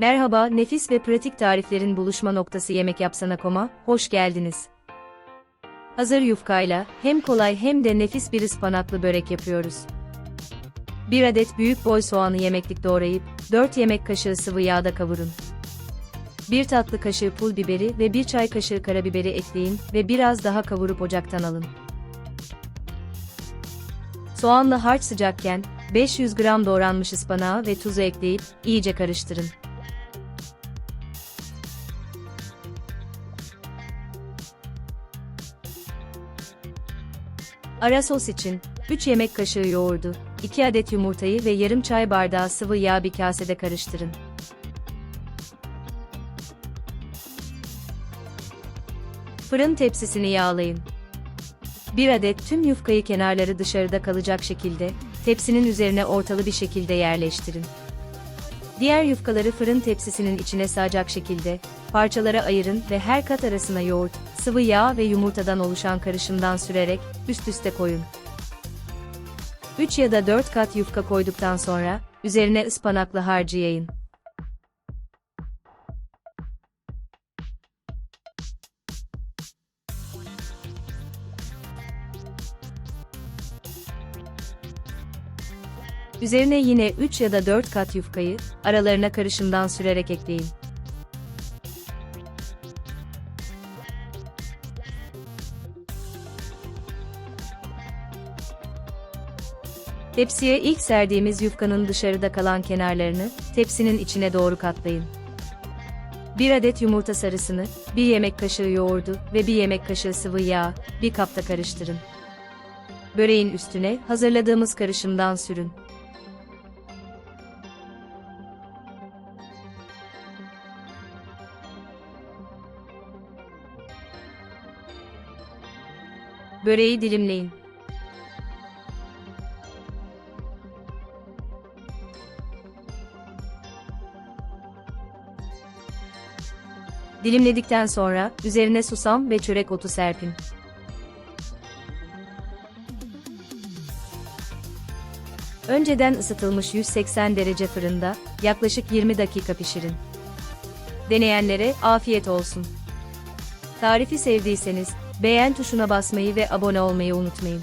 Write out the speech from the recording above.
Merhaba, nefis ve pratik tariflerin buluşma noktası Yemek Yapsana Kom'a hoş geldiniz. Hazır yufkayla hem kolay hem de nefis bir ıspanaklı börek yapıyoruz. 1 adet büyük boy soğanı yemeklik doğrayıp 4 yemek kaşığı sıvı yağda kavurun. 1 tatlı kaşığı pul biberi ve 1 çay kaşığı karabiberi ekleyin ve biraz daha kavurup ocaktan alın. Soğanla harç sıcakken 500 gram doğranmış ıspanağı ve tuzu ekleyip iyice karıştırın. Ara sos için 3 yemek kaşığı yoğurdu, 2 adet yumurtayı ve yarım çay bardağı sıvı yağ bir kasede karıştırın. Fırın tepsisini yağlayın. 1 adet tüm yufkayı kenarları dışarıda kalacak şekilde tepsinin üzerine ortalı bir şekilde yerleştirin. Diğer yufkaları fırın tepsisinin içine sığacak şekilde parçalara ayırın ve her kat arasına yoğurt, sıvı yağ ve yumurtadan oluşan karışımdan sürerek üst üste koyun. 3 ya da 4 kat yufka koyduktan sonra üzerine ıspanaklı harcı yayın. Üzerine yine 3 ya da 4 kat yufkayı aralarına karışımdan sürerek ekleyin. Tepsiye ilk serdiğimiz yufkanın dışarıda kalan kenarlarını tepsinin içine doğru katlayın. 1 adet yumurta sarısını, 1 yemek kaşığı yoğurdu ve 1 yemek kaşığı sıvı yağ, bir kapta karıştırın. Böreğin üstüne hazırladığımız karışımdan sürün. Böreği dilimleyin. Dilimledikten sonra üzerine susam ve çörek otu serpin. Önceden ısıtılmış 180 derece fırında yaklaşık 20 dakika pişirin. Deneyenlere afiyet olsun. Tarifi sevdiyseniz beğen tuşuna basmayı ve abone olmayı unutmayın.